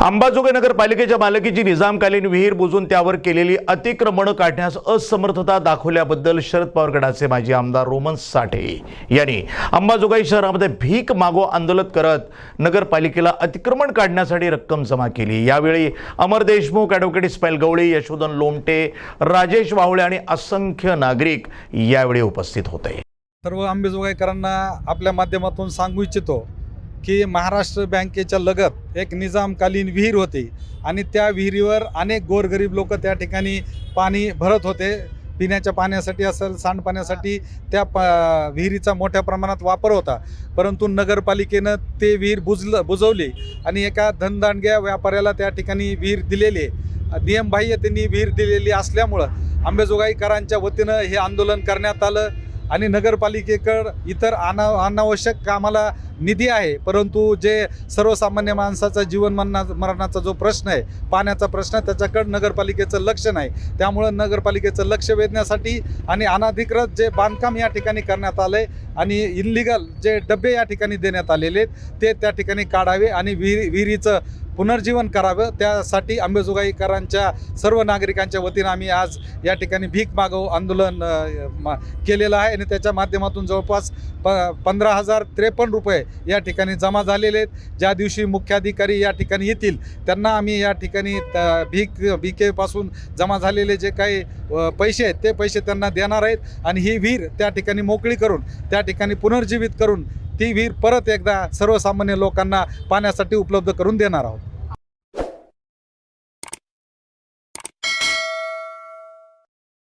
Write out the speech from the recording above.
अंबाजोगाई नगरपालिकेच्या मालकीची निजामकालीन विहीर बुजून त्यावर केलेली अतिक्रमणं काढण्यास असमर्थता दाखवल्याबद्दल शरद पवार गटाचे माजी आमदार रोमन साठे यांनी अंबाजोगाई शहरामध्ये भीक मागो आंदोलन करत नगरपालिकेला अतिक्रमण काढण्यासाठी रक्कम जमा केली. यावेळी अमर देशमुख ॲडव्होकेट इस्माईल गवळी यशोधन लोमटे राजेश वाहुळे आणि असंख्य नागरिक यावेळी उपस्थित होते. सर्व आंबेजोगाईकरांना आपल्या माध्यमातून सांगू इच्छितो की महाराष्ट्र बँकेच्या लगत एक निजामकालीन विहीर होती आणि त्या विहिरीवर अनेक गोरगरीब लोक त्या ठिकाणी पाणी भरत होते. पिण्याच्या पाण्यासाठी असेल सांडपाण्यासाठी त्या प विहिरीचा मोठ्या प्रमाणात वापर होता. परंतु नगरपालिकेनं ते विहीर बुजलं बुजवली आणि एका धनदांडग्या व्यापाऱ्याला त्या ठिकाणी विहीर दिलेली. नियमबाह्य त्यांनी विहीर दिलेली असल्यामुळं आंबेजोगाईकरांच्या वतीनं हे आंदोलन करण्यात आलं आणि नगरपालिकेकडं इतर अना अनावश्यक कामाला निधी आहे परंतु जे सर्वसामान्य माणसाचा जीवन मरणा मरणाचा जो प्रश्न आहे पाण्याचा प्रश्न आहे त्याच्याकडं नगरपालिकेचं लक्ष नाही. त्यामुळं नगरपालिकेचं लक्ष वेधण्यासाठी आणि अनाधिकृत जे बांधकाम या ठिकाणी करण्यात आलं आहे आणि इनलिगल जे डबे या ठिकाणी देण्यात आलेले आहेत ते त्या ठिकाणी काढावे आणि विहिरी विहिरीचं पुनर्जीवन करावं. त्यासाठी आंबेजोगाईकरांच्या सर्व नागरिकांच्या वतीनं आम्ही आज या ठिकाणी भीक मागव आंदोलन मा- केलेलं आहे आणि त्याच्या माध्यमातून जवळपास प पंधरा हजार त्रेपन्न रुपये या ठिकाणी जमा झालेले आहेत. ज्या दिवशी मुख्याधिकारी या ठिकाणी येतील त्यांना आम्ही या ठिकाणी भीक भिकेपासून जमा झालेले जे काही पैसे आहेत ते पैसे त्यांना देणार आहेत आणि ही विहीर त्या ठिकाणी मोकळी करून त्या ठिकाणी पुनर्जीवित करून ती विहीर परत एकदा सर्वसामान्य लोकांना पाण्यासाठी उपलब्ध करून देणार आहोत.